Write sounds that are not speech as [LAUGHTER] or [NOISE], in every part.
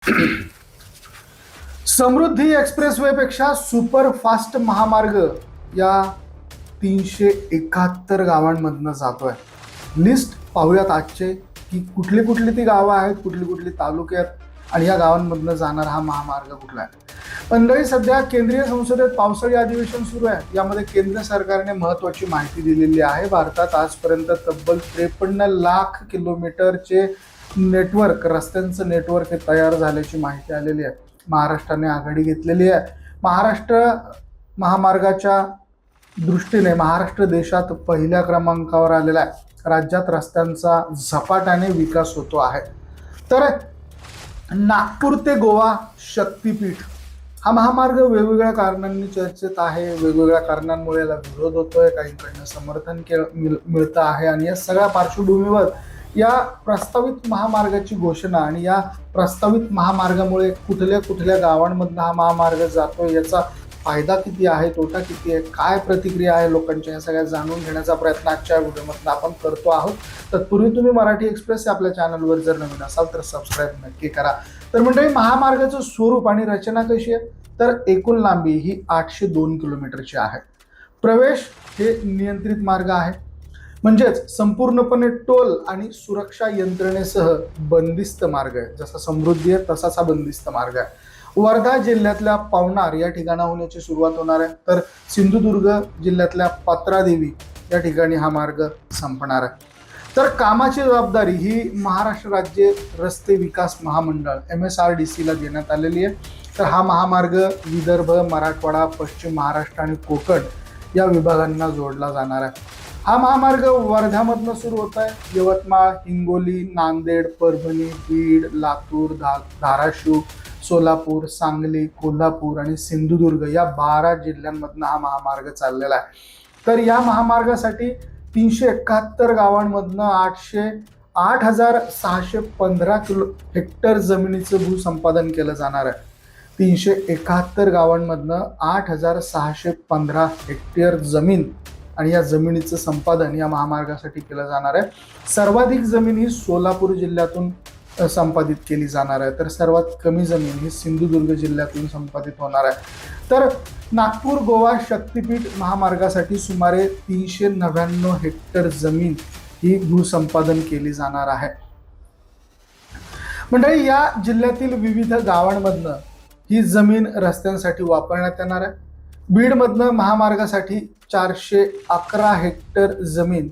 [CLEARS THROAT] समृद्धी एक्सप्रेसवेपेक्षा super fast महामार्ग या तीनशे एकाहत्तर गावांमधनं जातोय. लिस्ट पाहूयात आजचे की कुठली कुठली ती गावं आहेत कुठली कुठली तालुके आहेत आणि या गावांमधनं जाणारा हा महामार्ग कुठला आहे. मंडळी सध्या केंद्रीय संसदेत पावसाळी अधिवेशन सुरू आहे. यामध्ये केंद्र सरकारने महत्वाची माहिती दिलेली आहे. भारतात आजपर्यंत तब्बल त्रेपन्न लाख किलोमीटरचे नेटवर्क रस्त्यांचं नेटवर्क हे तयार झाल्याची माहिती आलेली आहे. महाराष्ट्राने आघाडी घेतलेली आहे. महाराष्ट्र महामार्गाच्या दृष्टीने महाराष्ट्र देशात पहिल्या क्रमांकावर आलेला आहे. राज्यात रस्त्यांचा झपाट्याने विकास होतो आहे. तर नागपूर ते गोवा शक्तीपीठ हा महामार्ग वेगवेगळ्या कारणांनी चर्चेत आहे. वेगवेगळ्या कारणांमुळे याला विरोध होतोय. काहींकडनं समर्थन केलं मिळ मिळतं आहे. आणि या सगळ्या पार्श्वभूमीवर या प्रस्तावित महामार्गाची घोषणा आणि या प्रस्तावित महामार्गामुळे कुठल्या कुठल्या गावांमधनं हा महामार्ग जातोय याचा फायदा किती आहे तोटा किती आहे काय प्रतिक्रिया आहे लोकांच्या या सगळ्या जाणून घेण्याचा प्रयत्न आजच्या व्हिडिओमधून आपण करतो आहोत. तत्पूर्वी तुम्ही मराठी एक्सप्रेस या आपल्या चॅनलवर जर नवीन असाल तर सबस्क्राईब नक्की करा. तर म्हणजे महामार्गाचं स्वरूप आणि रचना कशी आहे? तर एकूण लांबी ही आठशे दोन किलोमीटरची आहे. प्रवेश हे नियंत्रित मार्ग आहे. म्हणजेच संपूर्णपणे टोल आणि सुरक्षा यंत्रणेसह बंदिस्त मार्ग आहे. जसा समृद्धी आहे तसाच हा बंदिस्त मार्ग आहे. वर्धा जिल्ह्यातल्या पवनार या ठिकाणाहून याची सुरुवात होणार आहे. तर सिंधुदुर्ग जिल्ह्यातल्या पात्रादेवी या ठिकाणी हा मार्ग संपणार आहे. तर कामाची जबाबदारी ही महाराष्ट्र राज्य रस्ते विकास महामंडळ एम एस आर डी सीला देण्यात आलेली आहे. तर हा महामार्ग विदर्भ मराठवाडा पश्चिम महाराष्ट्र आणि कोकण या विभागांना जोडला जाणार आहे. हा महामार्ग वर्ध्यामधनं सुरू होत आहे. यवतमाळ हिंगोली नांदेड परभणी बीड लातूर धा धाराशिव सोलापूर सांगली कोल्हापूर आणि सिंधुदुर्ग या बारा जिल्ह्यांमधनं हा महामार्ग चाललेला आहे. तर या महामार्गासाठी तीनशे एकाहत्तर गावांमधनं आठशे आठ हजार सहाशे पंधरा किलो हेक्टर जमिनीचं भूसंपादन केलं जाणार आहे. तीनशे एकाहत्तर गावांमधनं आठ हजार सहाशे पंधरा हेक्टर जमीन आणि या जमिनीचं संपादन या महामार्गासाठी केलं जाणार आहे. सर्वाधिक जमीन ही सोलापूर जिल्ह्यातून संपादित केली जाणार आहे. तर सर्वात कमी जमीन ही सिंधुदुर्ग जिल्ह्यातून संपादित होणार आहे. तर नागपूर गोवा शक्तीपीठ महामार्गासाठी सुमारे तीनशे नव्याण्णव हेक्टर जमीन ही भूसंपादन केली जाणार आहे. मंडळी या जिल्ह्यातील विविध गावांमधनं ही जमीन रस्त्यांसाठी वापरण्यात येणार आहे. बीडमधनं महामार्गासाठी चारशे अकरा हेक्टर जमीन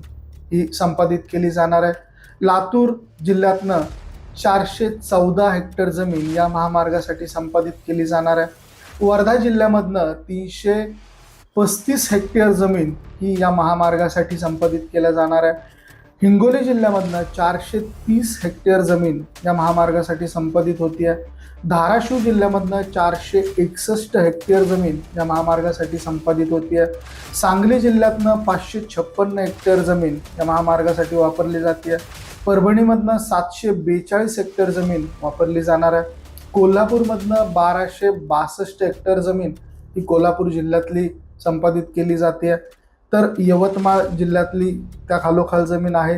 ही संपादित केली जाणार आहे. लातूर जिल्ह्यातनं चारशे चौदा हेक्टर जमीन या महामार्गासाठी संपादित केली जाणार आहे. वर्धा जिल्ह्यामधनं तीनशे पस्तीस हेक्टर जमीन ही या महामार्गासाठी संपादित केल्या जाणार आहे. हिंगोली जिल्ह्यामधनं चारशे तीस हेक्टर जमीन या महामार्गासाठी संपादित होती आहे. धाराशिव जिल्ह्यामधनं चारशे एकसष्ट हेक्टर जमीन या महामार्गासाठी संपादित होती आहे सांगली जिल्ह्यातनं पाचशे छप्पन्न हेक्टर जमीन या महामार्गासाठी वापरली जाते परभणीमधनं सातशे बेचाळीस हेक्टर जमीन वापरली जाणार आहे. कोल्हापूरमधनं बाराशे बासष्ट हेक्टर जमीन ही कोल्हापूर जिल्ह्यातली संपादित केली जाते तर यवतमाळ जिल्ह्यातली त्या खालोखाल जमीन आहे.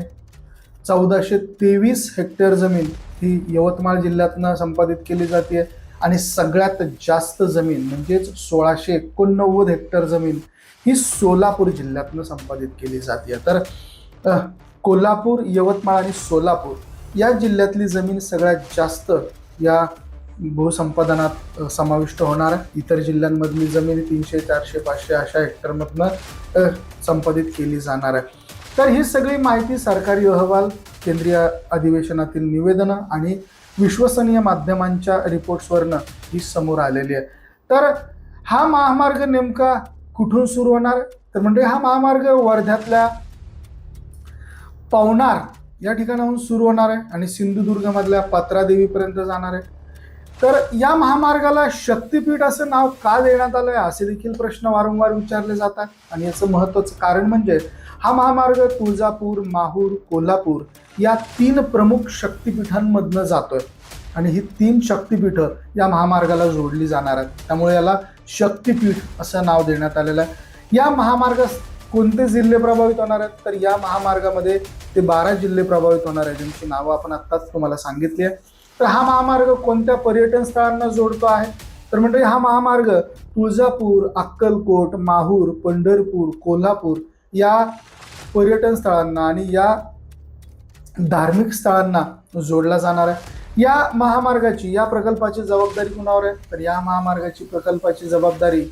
चौदाशे तेवीस हेक्टर जमीन ही यवतमाळ जिल्ह्यातनं संपादित केली जाते. आणि सगळ्यात जास्त जमीन म्हणजेच सोळाशे एकोणनव्वद हेक्टर जमीन ही सोलापूर जिल्ह्यातनं संपादित केली जाते. तर कोल्हापूर यवतमाळ आणि सोलापूर या जिल्ह्यातली जमीन सगळ्यात जास्त या भूसंपादनात समाविष्ट होणार. इतर जिल्ह्यांमधली जमीन तीनशे चारशे पाचशे अशा हेक्टरमधनं संपादित केली जाणार आहे. तर ही सगळी माहिती सरकारी अहवाल केंद्रीय अधिवेशनातील निवेदनं आणि विश्वसनीय माध्यमांच्या रिपोर्ट्सवरनं ही समोर आलेली आहे. तर हा महामार्ग नेमका कुठून सुरू होणार? तर म्हणजे हा महामार्ग वर्ध्यातल्या पवनार या ठिकाणाहून सुरू होणार आहे आणि सिंधुदुर्गमधल्या पात्रादेवीपर्यंत जाणार आहे. तर या महामार्गाला शक्तीपीठ असं नाव का देण्यात आलं आहे असे देखील प्रश्न वारंवार विचारले जातात. आणि याचं महत्त्वाचं कारण म्हणजे हा महामार्ग तुळजापूर माहूर कोल्हापूर या तीन प्रमुख शक्तिपीठांमधून जातो आहे आणि ही तीन शक्तिपीठं या महामार्गाला जोडली जाणार आहेत. त्यामुळे याला शक्तिपीठ असं नाव देण्यात आलेलं आहे. या महामार्गास कोणते जिल्हे प्रभावित होणार आहेत? तर या महामार्गामध्ये ते बारा जिल्हे प्रभावित होणार आहेत ज्यांची नावं आपण आत्ताच तुम्हाला सांगितली आहे तर हा महामार्ग कोणत्या पर्यटन स्थळांना जोडतो आहे? तर म्हणजे हा महामार्ग तुळजापूर अक्कलकोट माहूर पंढरपूर कोल्हापूर या पर्यटन स्थळांना आणि या धार्मिक स्थळांना जोडला जाणार आहे. या महामार्गाची या प्रकल्पाची जबाबदारी कुणावर आहे? तर या महामार्गाची प्रकल्पाची जबाबदारी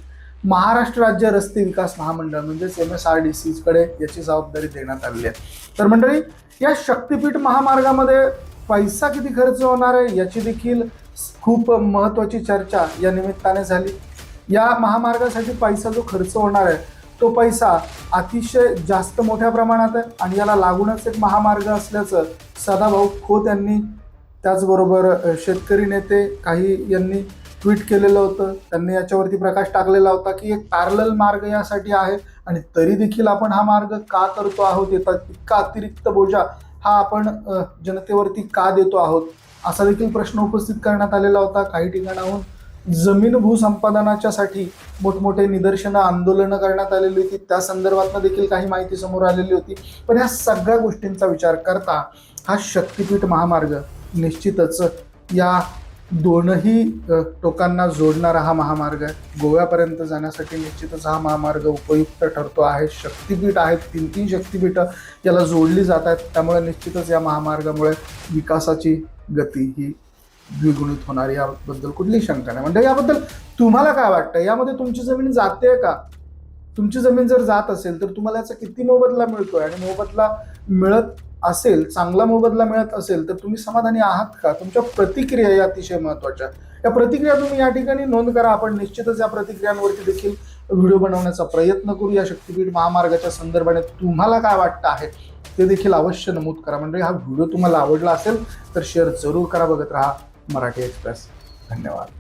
महाराष्ट्र राज्य रस्ते विकास महामंडळ म्हणजेच एम एस आर डी सीकडे याची जबाबदारी देण्यात आलेली आहे. तर मंडळी या शक्तिपीठ महामार्गामध्ये पैसा किती खर्च होणार आहे याची देखील खूप महत्वाची चर्चा या निमित्ताने झाली. या महामार्गासाठी पैसा जो खर्च होणार आहे तो पैसा अतिशय जास्त मोठ्या प्रमाणात आहे आणि याला लागूनच एक महामार्ग असल्याचं सदाभाऊ खोत यांनी त्याचबरोबर शेतकरी नेते काही यांनी ट्विट केलेलं होतं. त्यांनी याच्यावरती प्रकाश टाकलेला होता की एक पॅरल मार्ग यासाठी आहे आणि तरी देखील आपण हा मार्ग का करतो आहोत? येतात इतका अतिरिक्त बोजा हा आपण जनतेवरती का देतो आहोत? असा देखील प्रश्न उपस्थित करण्यात आलेला होता. काही ठिकाणाहून जमीन भूसंपादनाच्यासाठी मोठमोठे निदर्शनं आंदोलनं करण्यात आलेली होती. त्या संदर्भात देखील काही माहिती समोर आलेली होती. पण या सगळ्या गोष्टींचा विचार करता हा शक्तिपीठ महामार्ग निश्चितच या दोनही टोकांना जोडणारा हा महामार्ग आहे. गोव्यापर्यंत जाण्यासाठी निश्चितच हा महामार्ग उपयुक्त ठरतो आहे. शक्तीपीठ आहेत तीन तीन शक्तीपीठं याला जोडली जात आहेत. त्यामुळे निश्चितच या महामार्गामुळे विकासाची गती ही द्विगुणित होणार. याबद्दल कुठलीही शंका नाही. म्हणजे याबद्दल तुम्हाला काय वाटतं यामध्ये तुमची जमीन जाते का? तुमची जमीन जर जात असेल तर तुम्हाला याचा किती मोबदला मिळतोय? आणि मोबदला मिळत असेल चांगला मोबदला मिळत असेल तर तुम्ही समाधानी आहात का? तुमच्या प्रतिक्रिया या अतिशय महत्त्वाच्या या प्रतिक्रिया तुम्ही या ठिकाणी नोंद करा. आपण निश्चितच या प्रतिक्रियांवरती देखील व्हिडिओ बनवण्याचा प्रयत्न करू या शक्तीपीठ महामार्गाच्या संदर्भाने तुम्हाला काय वाटतं आहे ते देखील अवश्य नमूद करा. म्हणजे हा व्हिडिओ तुम्हाला आवडला असेल तर शेअर जरूर करा. बघत राहा मराठी एक्सप्रेस. धन्यवाद.